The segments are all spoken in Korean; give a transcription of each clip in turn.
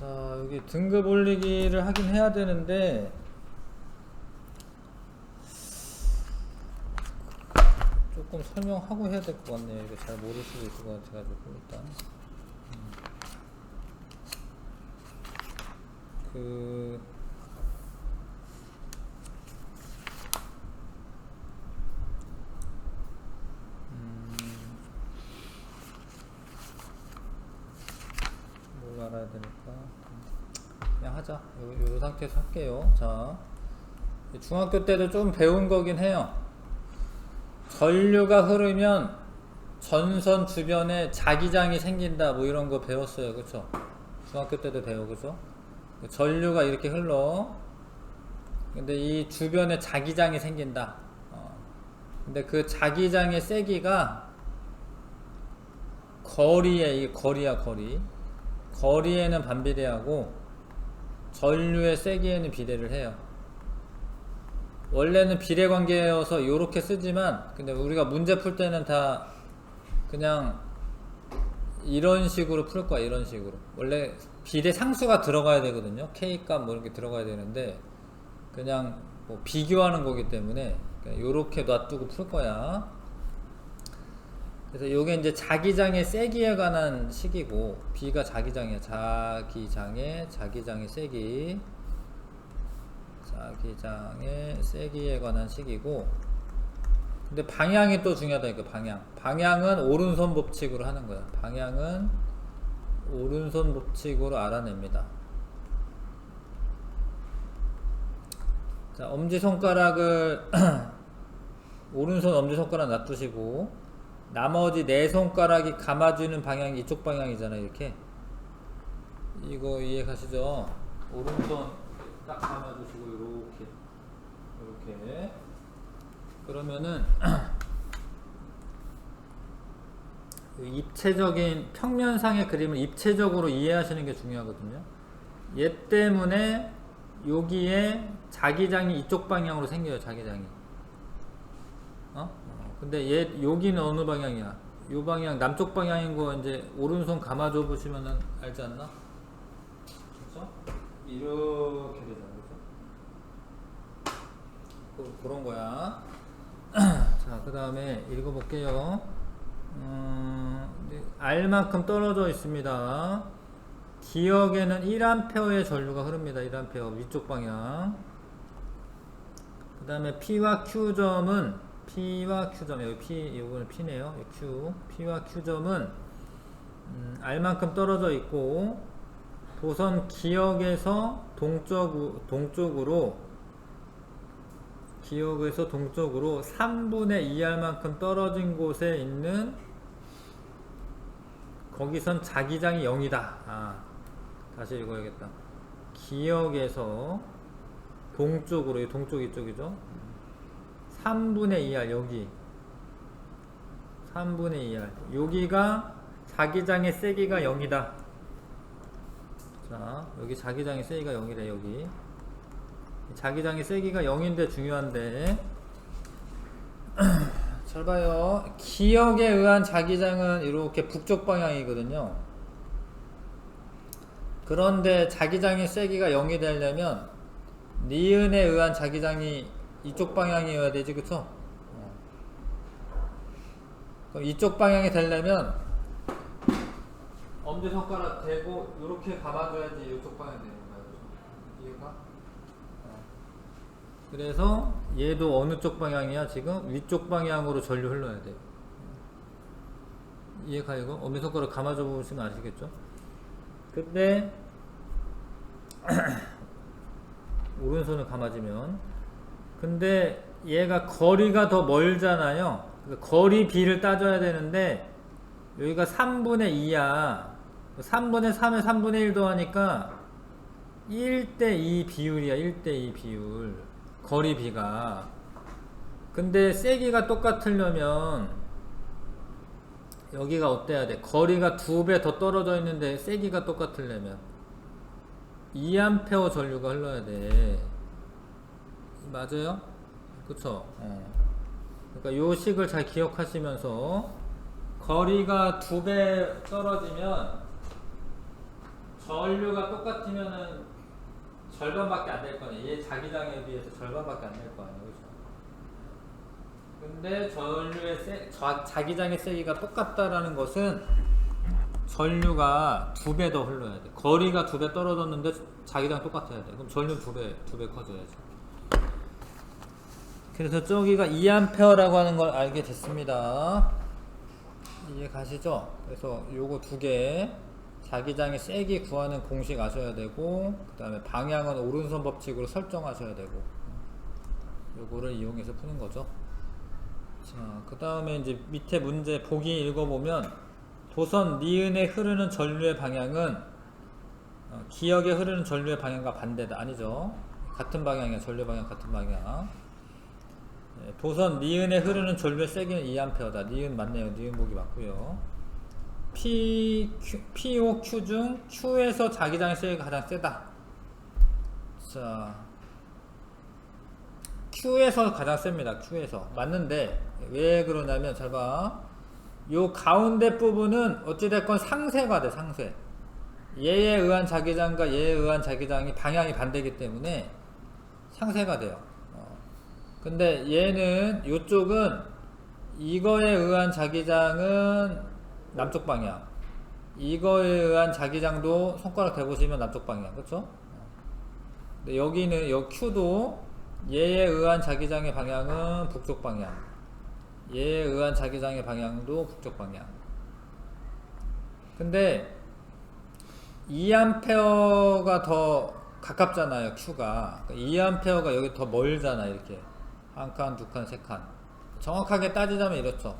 자 여기 등급 올리기를 하긴 해야 되는데 조금 설명하고 해야 될 것 같네요 이거 잘 모를 수도 있을 것 같아가지고 일단 음. 그 음, 뭘 알아야 되니까 그냥 하자 요, 요 상태에서 할게요. 자 중학교 때도 좀 배운 거긴 해요. 전류가 흐르면 전선 주변에 자기장이 생긴다 뭐 이런 거 배웠어요. 그쵸? 중학교 때도 배워 그죠 전류가 이렇게 흘러. 근데 이 주변에 자기장이 생긴다. 어. 근데 그 자기장의 세기가 거리에 이 거리야 거리. 거리에는 반비례하고 전류의 세기에는 비례를 해요. 원래는 비례 관계여서 이렇게 쓰지만 근데 우리가 문제 풀 때는 다 그냥 이런 식으로 풀 거야 이런 식으로. 원래 비례 상수가 들어가야 되거든요. K 값 뭐 이렇게 들어가야 되는데 그냥 뭐 비교하는 거기 때문에 이렇게 놔두고 풀 거야 그래서 요게 이제 자기장의 세기에 관한 식이고 B가 자기장이야 자기장의 자기장의 세기. 자기장의 세기에 관한 식이고 근데 방향이 또 중요하다니까 방향. 방향은 오른손 법칙으로 하는 거야. 방향은 오른손 법칙으로 알아냅니다. 자 엄지손가락을 오른손 엄지손가락 놔두시고 나머지 네 손가락이 감아주는 방향이 이쪽 방향이잖아 이렇게 이거 이해 가시죠? 오른손 딱 감아주시고 이렇게 이렇게 그러면은 그 입체적인 평면상의 그림을 입체적으로 이해하시는 게 중요하거든요. 얘 때문에 여기에 자기장이 이쪽 방향으로 생겨요. 자기장이. 어? 어, 근데 얘 여기는 어느 방향이야? 요 방향 남쪽 방향인 거 이제 오른손 감아줘 보시면은 알지 않나? 그렇죠? 이렇게 되잖아, 그죠? 그, 그런 거야. 자, 그 다음에 읽어볼게요. 음, 네, R만큼 떨어져 있습니다. 기역에는 1A의 전류가 흐릅니다. 1A 위쪽 방향. 그 다음에 P와 Q점은 P와 Q점 여기 P 이거는 P네요. Q P와 Q점은 음, R만큼 떨어져 있고 도선 기역에서 동쪽 동쪽으로 기역에서 동쪽으로 3분의 2R만큼 떨어진 곳에 있는 거기선 자기장이 0이다. 아, 다시 읽어야겠다. 기역에서 동쪽으로, 동쪽 이쪽이죠. 3분의 2R, 여기. 3분의 2R. 여기가 자기장의 세기가 0이다. 자, 여기 자기장의 세기가 0이래, 여기. 자기장의 세기가 0인데 중요한데 잘 봐요 기역에 의한 자기장은 이렇게 북쪽 방향이거든요 그런데 자기장의 세기가 0이 되려면 니은에 의한 자기장이 이쪽 방향이어야 되지 그쵸? 어. 그럼 이쪽 방향이 되려면 엄지손가락 대고 이렇게 감아줘야지 이쪽 방향 되는 거야? 이해가? 그래서 얘도 어느 쪽 방향이야 지금 위쪽 방향으로 전류 흘러야 돼 이해가 이거 엄지손가락 감아줘 보시면 아시겠죠 근데 오른손을 감아주면 근데 얘가 거리가 더 멀잖아요. 그러니까 거리 B를 따져야 되는데 여기가 3분의 2야. 3분의 3에 3분의 1 더하니까 1대 2 비율이야 1대 2 비율. 거리 비가. 근데 세기가 똑같으려면 여기가 어때야 돼? 거리가 두 배 더 떨어져 있는데 세기가 똑같으려면 2A 전류가 흘러야 돼 맞아요? 그쵸? 어. 그러니까 요 식을 잘 기억하시면서 거리가 두 배 떨어지면 전류가 똑같으면은 절반밖에 안 될 거네. 얘 자기장에 비해서 절반밖에 안 될 거 아니에요, 그렇죠? 근데 전류의 세, 자, 자기장의 세기가 똑같다라는 것은 전류가 두 배 더 흘러야 돼. 거리가 두 배 떨어졌는데 자기장 똑같아야 돼. 그럼 전류 두 배, 두 배 커져야지. 그래서 저기가 2A라고 하는 걸 알게 됐습니다. 이해 가시죠? 그래서 요거 두 개, 자기장의 세기 구하는 공식 아셔야 되고, 그 다음에 방향은 오른손 법칙으로 설정하셔야 되고, 요거를 이용해서 푸는 거죠. 자, 그 다음에 이제 밑에 문제 보기 읽어보면 도선 니은에 흐르는 전류의 방향은 어, 기역에 흐르는 전류의 방향과 반대다. 아니죠. 같은 방향이야. 전류 방향 같은 방향. 예, 도선 니은에 흐르는 전류의 세기는 2A다. 니은 맞네요. 니은 보기 맞고요. P, Q, PO, Q 중 Q에서 자기장의 세기가 가장 세다. 자, Q에서 가장 셉니다. Q에서. 맞는데 왜 그러냐면 잘 봐. 요 가운데 부분은 어찌됐건 상쇄가 돼, 상쇄. 얘에 의한 자기장과 얘에 의한 자기장이 방향이 반대이기 때문에 상쇄가 돼요. 어. 근데 얘는 요쪽은 이거에 의한 자기장은 남쪽 방향. 이거에 의한 자기장도 손가락 대보시면 남쪽 방향. 그쵸? 근데 여기는 여 Q도 얘에 의한 자기장의 방향은 북쪽 방향. 얘에 의한 자기장의 방향도 북쪽 방향. 근데 2A가 더 가깝잖아요, Q가. 2A가 여기 더 멀잖아, 이렇게. 한 칸, 두 칸, 세 칸. 정확하게 따지자면 이렇죠.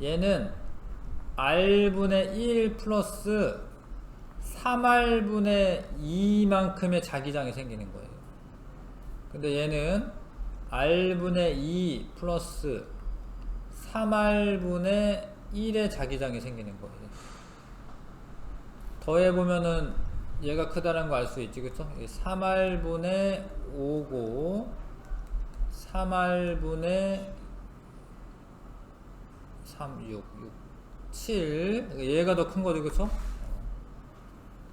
얘는 R분의 1 플러스 3R분의 2만큼의 자기장이 생기는 거예요. 근데 얘는 R분의 2 플러스 3R분의 1의 자기장이 생기는 거예요. 더해보면은 얘가 크다는 거 알 수 있지, 그쵸? 3R분의 5고 3R분의 3, 6, 6, 7 얘가 더 큰 거죠, 그쵸?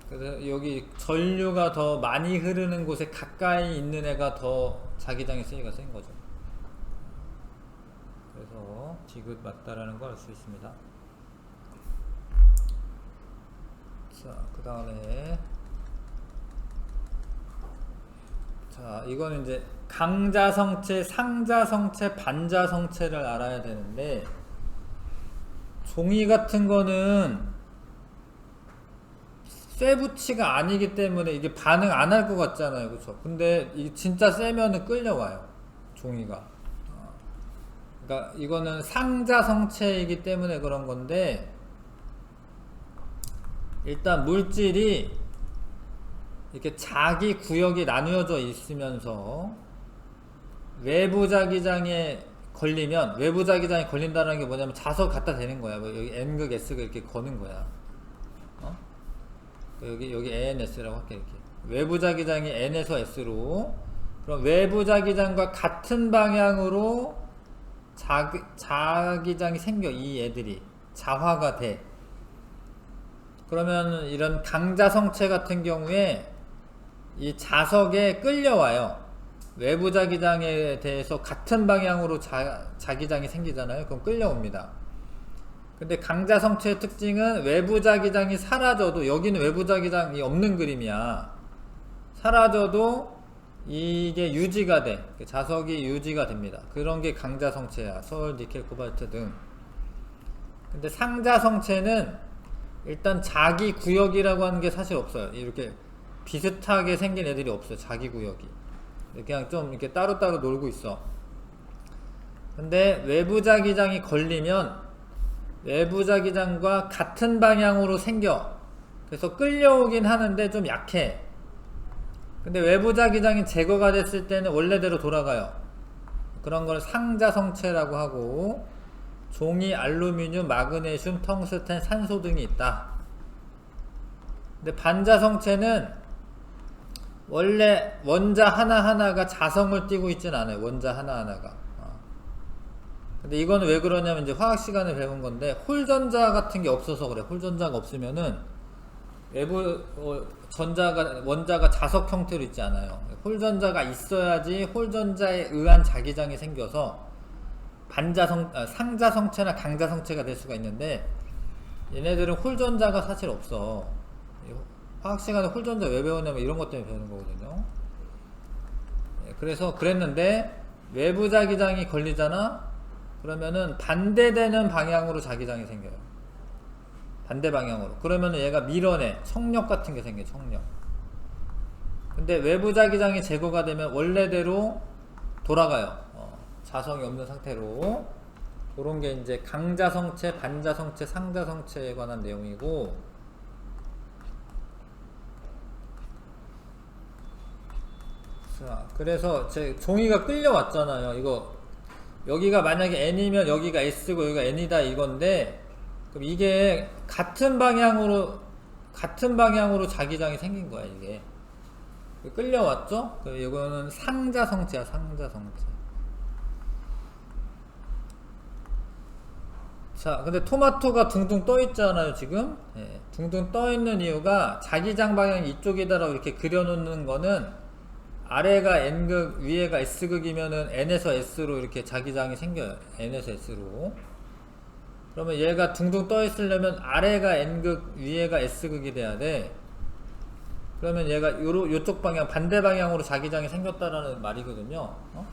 그래서 여기 전류가 더 많이 흐르는 곳에 가까이 있는 애가 더 자기장의 세기가 센 거죠. 그래서 지긋 맞다라는 걸 알 수 있습니다. 자, 그 다음에 자, 이거는 이제 강자성체, 상자성체, 반자성체를 알아야 되는데 종이 같은 거는 쇠붙이가 아니기 때문에 이게 반응 안 할 것 같잖아요. 그쵸? 근데 이 진짜 세면은 끌려와요. 종이가. 어. 그러니까 이거는 상자 성체이기 때문에 그런 건데 일단 물질이 이렇게 자기 구역이 나누어져 있으면서 외부 자기장에 걸리면 외부 자기장에 걸린다는 게 뭐냐면 자석 갖다 대는 거야. 뭐 여기 N극 S극 이렇게 거는 거야. 어? 여기 여기 ANS라고 할게 이렇게 외부 자기장이 N에서 S로 그럼 외부 자기장과 같은 방향으로 자기, 자기장이 생겨 이 애들이 자화가 돼 그러면 이런 강자 성체 같은 경우에 이 자석에 끌려와요 외부 자기장에 대해서 같은 방향으로 자, 자기장이 생기잖아요 그럼 끌려옵니다 근데 강자 성체의 특징은 외부 자기장이 사라져도 여기는 외부 자기장이 없는 그림이야. 사라져도 이게 유지가 돼. 자석이 유지가 됩니다. 그런 게 강자 성체야. 서울 니켈 코발트 등. 근데 상자 성체는 일단 자기 구역이라고 하는 게 사실 없어요. 이렇게 비슷하게 생긴 애들이 없어요. 자기 구역이. 그냥 좀 이렇게 따로따로 놀고 있어. 근데 외부 자기장이 걸리면 외부 자기장과 같은 방향으로 생겨. 그래서 끌려오긴 하는데 좀 약해. 근데 외부 자기장이 제거가 됐을 때는 원래대로 돌아가요. 그런 걸 상자 성체라고 하고 종이, 알루미늄, 마그네슘, 텅스텐, 산소 등이 있다. 근데 반자 성체는 원래 원자 하나하나가 자성을 띠고 있진 않아요. 원자 하나하나가. 근데 이거는 왜 그러냐면 이제 화학 시간에 배운 건데 홀전자 같은 게 없어서 그래. 홀전자가 없으면은 외부 어, 전자가 원자가 자석 형태로 있지 않아요. 홀전자가 있어야지 홀전자에 의한 자기장이 생겨서 반자성 아, 상자성체나 강자성체가 될 수가 있는데 얘네들은 홀전자가 사실 없어. 이 화학 시간에 홀전자 왜 배우냐면 이런 것 때문에 배우는 거거든요. 예, 그래서 그랬는데 외부 자기장이 걸리잖아. 그러면은 반대되는 방향으로 자기장이 생겨요. 반대 방향으로. 그러면은 얘가 밀어내 청력 같은 게 생겨. 청력. 근데 외부 자기장이 제거가 되면 원래대로 돌아가요. 어, 자성이 없는 상태로. 그런 게 이제 강자성체, 반자성체, 상자성체에 관한 내용이고 자, 그래서 제 종이가 끌려왔잖아요. 이거 여기가 만약에 n이면 여기가 s고 여기가 n이다 이건데 그럼 이게 같은 방향으로 같은 방향으로 자기장이 생긴 거야 이게 끌려왔죠? 그 이거는 상자 성체야 상자 성체. 자, 근데 토마토가 둥둥 떠 있잖아요, 지금. 예, 둥둥 떠 있는 이유가 자기장 방향이 이쪽이다 라고 이렇게 그려놓는 거는 아래가 n극, 위에가 s극이면은 n에서 s로 이렇게 자기장이 생겨요. n에서 s로. 그러면 얘가 둥둥 떠 있으려면 아래가 n극, 위에가 s극이 돼야 돼. 그러면 얘가 요로, 요쪽 방향, 반대 방향으로 자기장이 생겼다라는 말이거든요. 어?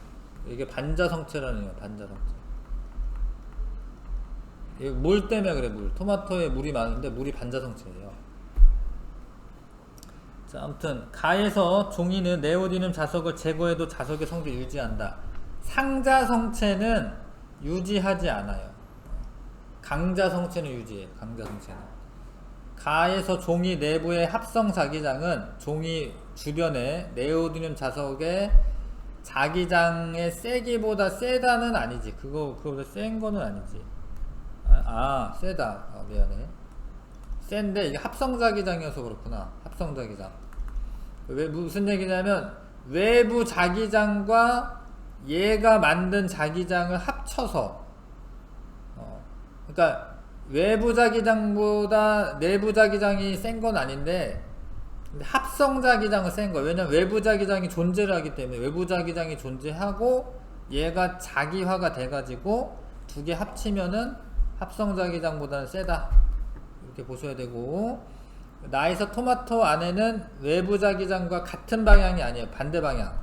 이게 반자성체라는 거예요, 반자성체. 이물 때문에 그래 물 토마토에 물이 많은데 물이 반자성체예요 자 아무튼 가에서 종이는 네오디듐 자석을 제거해도 자석의 성질 유지한다. 상자 성체는 유지하지 않아요. 강자 성체는 유지해요. 강자 성체는. 가에서 종이 내부의 합성 자기장은 종이 주변에 네오디듐 자석의 자기장의 세기보다 세다는 아니지. 그거 그거보다 센 거는 아니지. 아, 아 세다. 어, 미안해. 센데 이게 합성 자기장이어서 그렇구나. 합성 자기장 왜 무슨 얘기냐면 외부 자기장과 얘가 만든 자기장을 합쳐서 어, 그러니까 외부 자기장보다 내부 자기장이 센 건 아닌데 합성 자기장은 센 거예요. 왜냐면 외부 자기장이 존재를 하기 때문에 외부 자기장이 존재하고 얘가 자기화가 돼가지고 두 개 합치면은 합성 자기장보다는 세다. 이렇게 보셔야 되고 나에서 토마토 안에는 외부 자기장과 같은 방향이 아니에요. 반대 방향.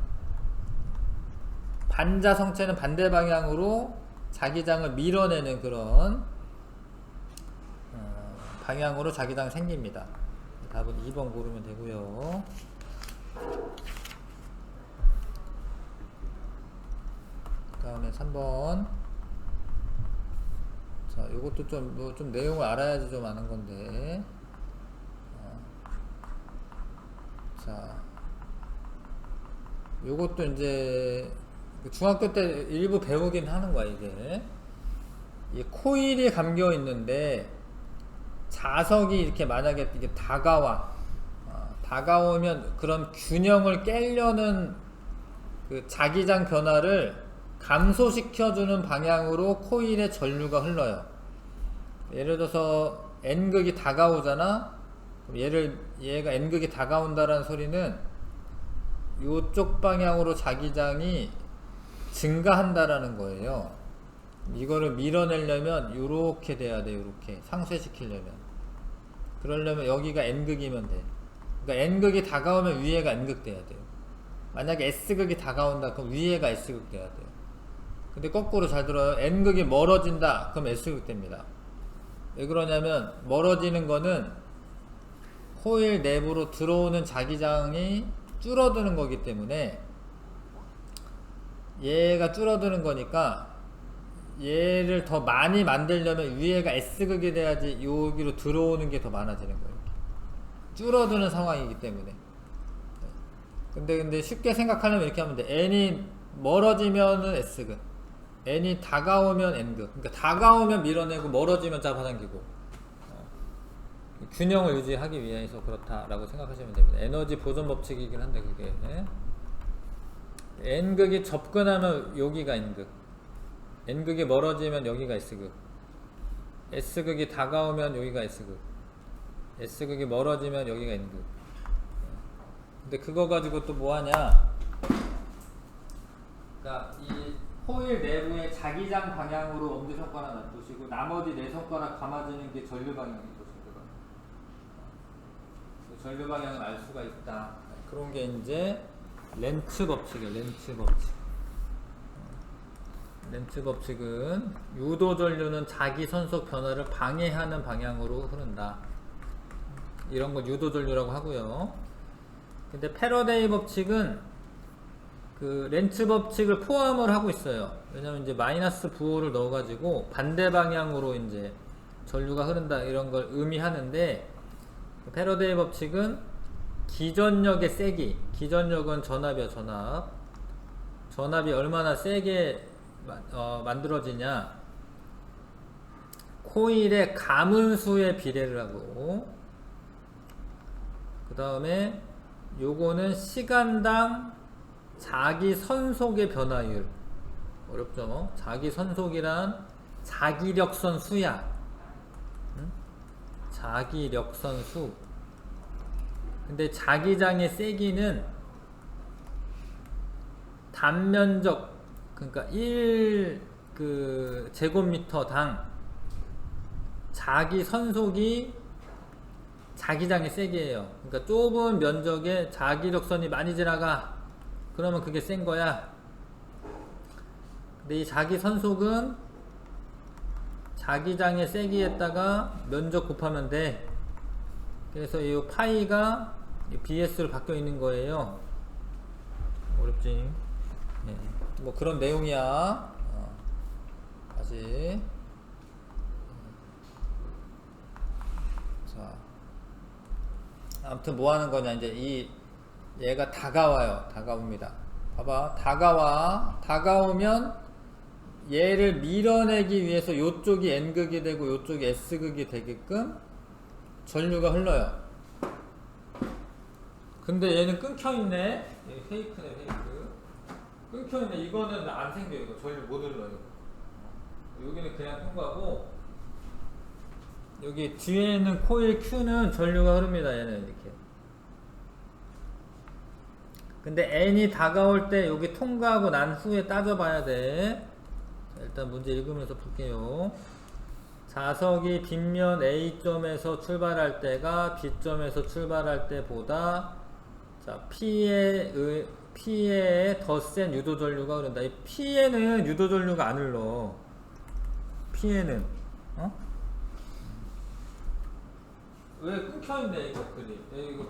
반자 성체는 반대 방향으로 자기장을 밀어내는 그런 어, 방향으로 자기장 생깁니다. 답은 2번 고르면 되고요. 그 다음에 3번. 자, 이것도 좀, 뭐, 좀 내용을 알아야지 좀 아는 건데. 어. 자, 요것도 이제, 그 중학교 때 일부 배우긴 하는 거야, 이게. 이 코일이 감겨 있는데, 자석이 이렇게 만약에 이게 다가와, 어, 다가오면 그런 균형을 깨려는 그 자기장 변화를 감소시켜주는 방향으로 코일의 전류가 흘러요. 예를 들어서 N극이 다가오잖아? 얘를, 얘가 N극이 다가온다라는 소리는 이쪽 방향으로 자기장이 증가한다라는 거예요. 이거를 밀어내려면 이렇게 돼야 돼, 이렇게 상쇄시키려면. 그러려면 여기가 N극이면 돼. 그러니까 N극이 다가오면 위에가 N극 돼야 돼요. 만약에 S극이 다가온다, 그럼 위에가 S극 돼야 돼요. 근데 거꾸로 잘 들어요. N극이 멀어진다. 그럼 S극 됩니다. 왜 그러냐면 멀어지는 거는 코일 내부로 들어오는 자기장이 줄어드는 거기 때문에 얘가 줄어드는 거니까 얘를 더 많이 만들려면 위에가 S극이 돼야지 여기로 들어오는 게 더 많아지는 거예요. 줄어드는 상황이기 때문에. 근데 근데 쉽게 생각하려면 이렇게 하면 돼. N이 멀어지면은 S극. n이 다가오면 n극 그러니까 다가오면 밀어내고 멀어지면 잡아당기고 어, 균형을 유지하기 위해서 그렇다라고 생각하시면 됩니다 에너지 보존 법칙이긴 한데 그게 예? n극이 접근하면 여기가 n극 n극이 멀어지면 여기가 s극 s극이 다가오면 여기가 s극 S극이 멀어지면 여기가 N극. 근데 그거 가지고 또 뭐 하냐? 그러니까 이 호일 내부에 자기장 방향으로 엄지 손가락 놔두시고 나머지 네 손가락 감아주는 게 전류 방향이죠. 전류 방향. 그 전류 방향을 알 수가 있다. 그런 게 이제 렌츠 법칙이에요. 렌츠 법칙. 렌츠 법칙은 유도 전류는 자기 선속 변화를 방해하는 방향으로 흐른다. 이런 거 유도 전류라고 하고요. 근데 패러데이 법칙은 그 렌츠 법칙을 포함을 하고 있어요. 왜냐면 이제 마이너스 부호를 넣어가지고 반대 방향으로 이제 전류가 흐른다 이런 걸 의미하는데 그 패러데이 법칙은 기전력의 세기, 기전력은 전압이야 전압. 전압이 얼마나 세게 마- 어, 만들어지냐? 코일의 가문수의 비례를 하고. 그 다음에 요거는 시간당 자기 선속의 변화율. 어렵죠? 자기 선속이란 자기력선 수야. 응? 자기력선 수 근데 자기장의 세기는 단면적 그러니까 1 그 제곱미터당 자기 선속이 자기장의 세기예요. 그러니까 좁은 면적에 자기력선이 많이 지나가. 그러면 그게 센 거야. 근데 이 자기 선속은 자기장의 세기에다가 면적 곱하면 돼. 그래서 이 파이가 BS로 바뀌어 있는 거예요. 어렵지? 예. 뭐 그런 내용이야. 어. 다시. 자. 아무튼 뭐 하는 거냐. 이제 이 얘가 다가와요. 다가옵니다. 봐봐. 다가와. 다가오면 얘를 밀어내기 위해서 요쪽이 N극이 되고 요쪽이 S극이 되게끔 전류가 흘러요. 근데 얘는 끊겨 있네. 얘 페이크네, 페이크. 끊겨 있네. 이거는 안 생겨 이거 전류 못 흘러요. 여기는 그냥 통과고 여기 뒤에 있는 코일 Q는 전류가 흐릅니다. 얘는 이렇게. 근데 N이 다가올 때 여기 통과하고 난 후에 따져봐야 돼. 자, 일단 문제 읽으면서 볼게요. 자석이 빗면 A점에서 출발할 때가 B점에서 출발할 때보다 자, P에 의, P에 더 센 유도 전류가 흐른다. 이 P에는 유도 전류가 안 흘러. P에는 어? 왜 끊겨 있네 이거. 얘 이거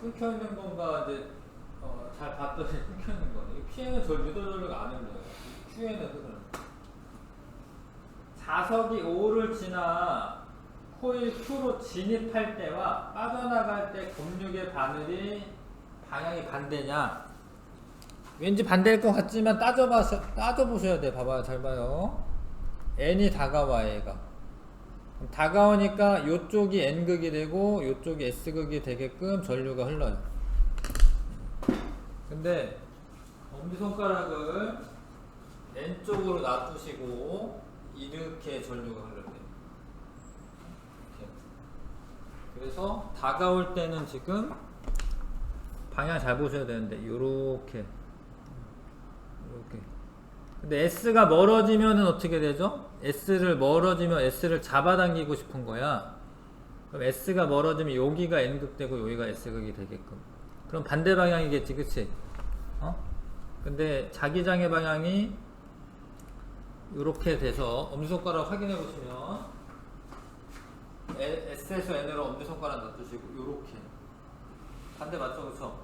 끊겨 있는 건가 이제 어, 잘 봤더니 끊겨 있는 거네. 이 P에는 저 유도 전류가 안 흘러요. Q에는 흐르는. 자석이 O를 지나 코일 Q로 진입할 때와 빠져나갈 때 공력의 바늘이 방향이 반대냐? 왠지 반대일 것 같지만 따져봐, 따져보셔야 돼. 봐봐요. 잘 봐요. N이 다가와, 얘가. 다가오니까 요쪽이 N극이 되고 요쪽이 S극이 되게끔 전류가 흘러요. 근데 엄지손가락을 N쪽으로 놔두시고 이렇게 전류가 흘러요. 그래서 다가올 때는 지금 방향 잘 보셔야 되는데 요렇게 요렇게 근데 S가 멀어지면은 어떻게 되죠? S를 멀어지면 S를 잡아당기고 싶은 거야 그럼 S가 멀어지면 여기가 N극 되고 여기가 S극이 되게끔 그럼 반대 방향이겠지 그치? 어? 근데 자기장의 방향이 이렇게 돼서 엄지손가락 확인해 보시면 S에서 N으로 엄지손가락 놔두시고 이렇게 반대 맞죠? 그쵸?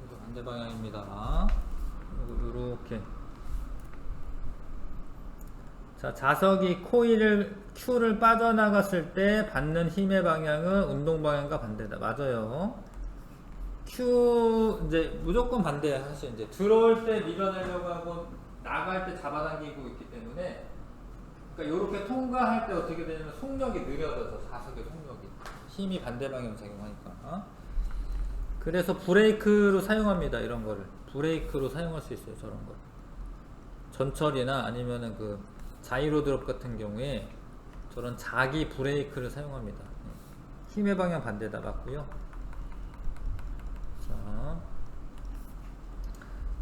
그래서 반대 방향입니다. 이렇게. 자 자석이 코일을 Q를 빠져나갔을 때 받는 힘의 방향은 운동 방향과 반대다. 맞아요. Q 이제 무조건 반대야 사실 이제 들어올 때 밀어내려고 하고 나갈 때 잡아당기고 있기 때문에 그러니까 이렇게 통과할 때 어떻게 되냐면 속력이 느려져서 자석의 속력이 힘이 반대 방향 작용하니까. 어? 그래서 브레이크로 사용합니다 이런 거를. 브레이크로 사용할 수 있어요 저런 거. 전철이나 아니면은 그 자이로 드롭 같은 경우에 저런 자기 브레이크를 사용합니다. 힘의 방향 반대다 맞고요. 자,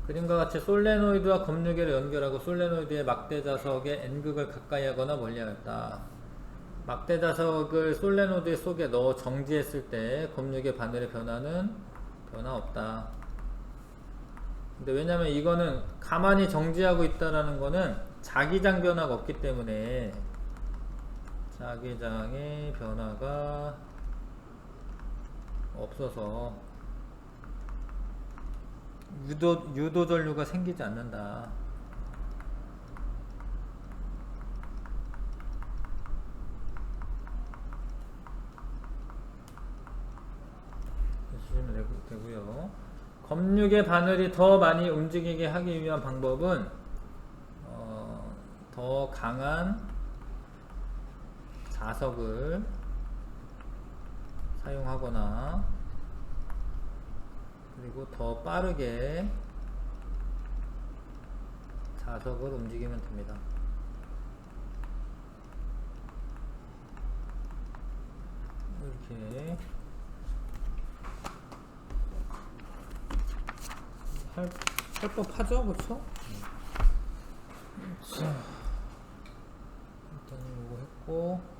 그림과 같이 솔레노이드와 검유계를 연결하고 솔레노이드의 막대 자석에 N극을 가까이 하거나 멀리 하였다. 막대 자석을 솔레노이드 속에 넣어 정지했을 때 검유계 바늘의 변화는 변화 없다. 근데 왜냐면 이거는 가만히 정지하고 있다라는 거는 자기장 변화가 없기 때문에 자기장의 변화가 없어서 유도, 유도 전류가 생기지 않는다. 되고- 되고요. 검육의 바늘이 더 많이 움직이게 하기 위한 방법은 어, 더 강한 자석을 사용하거나 그리고 더 빠르게 자석을 움직이면 됩니다. 이렇게 할, 할 법하죠? 자, 일단 이거 했고